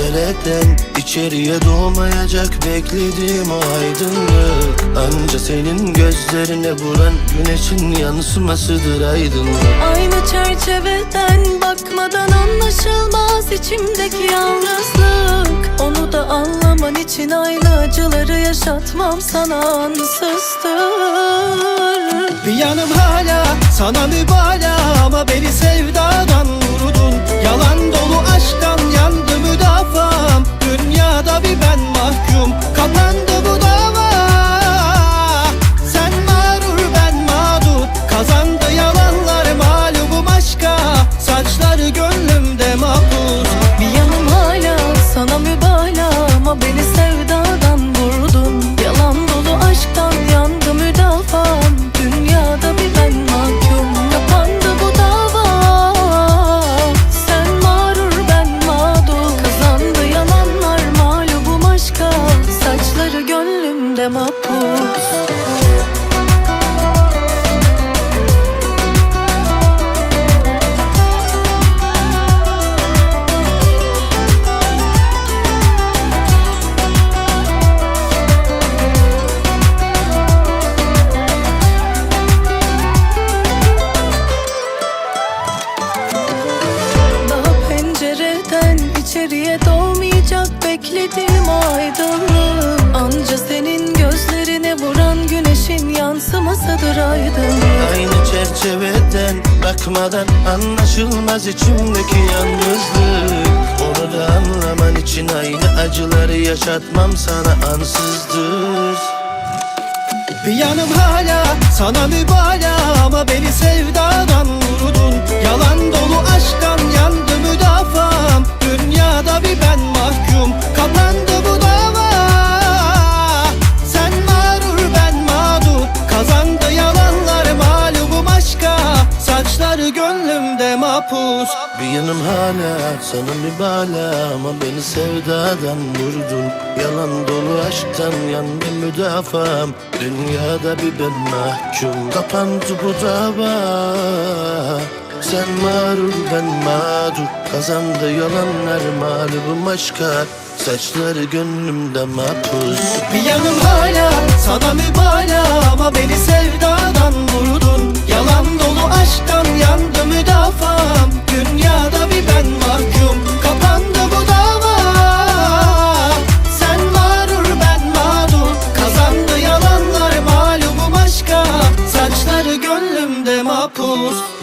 çerçeveden içeriye doğmayacak beklediğim o aydınlık. Anca senin gözlerine vuran güneşin yansımasıdır aydınlık. Aynı çerçeveden bakmadan anlaşılmaz içimdeki yalnızlık. Onu da anlaman için aynı acıları yaşatmam sana ansızdır. Bir yanım hala sana mübalağa içeriye doğmayacak beklediğim aydınlık Anca senin gözlerine vuran güneşin yansımasıdır aydınlık Aynı çerçeveden bakmadan anlaşılmaz içimdeki yalnızlık. Onu da anlaman için aynı acıları yaşatmam sana ansızdır. Bir yanım hala sana mübalağa Ama beni sevdadan mahpus Bir yanım hala sana mübalağa ama beni sevdadan vurdun. Yalan dolu aşktan yandı müdafam. Dünyada bir ben mahkum Kapandı bu dava. Sen mağrur ben mağdur Kazandı yalanlar mağlubum aşka. Saçları gönlümde mahpus. Bir yanım hala sana mübalağa Ama beni sevdadan Kazandı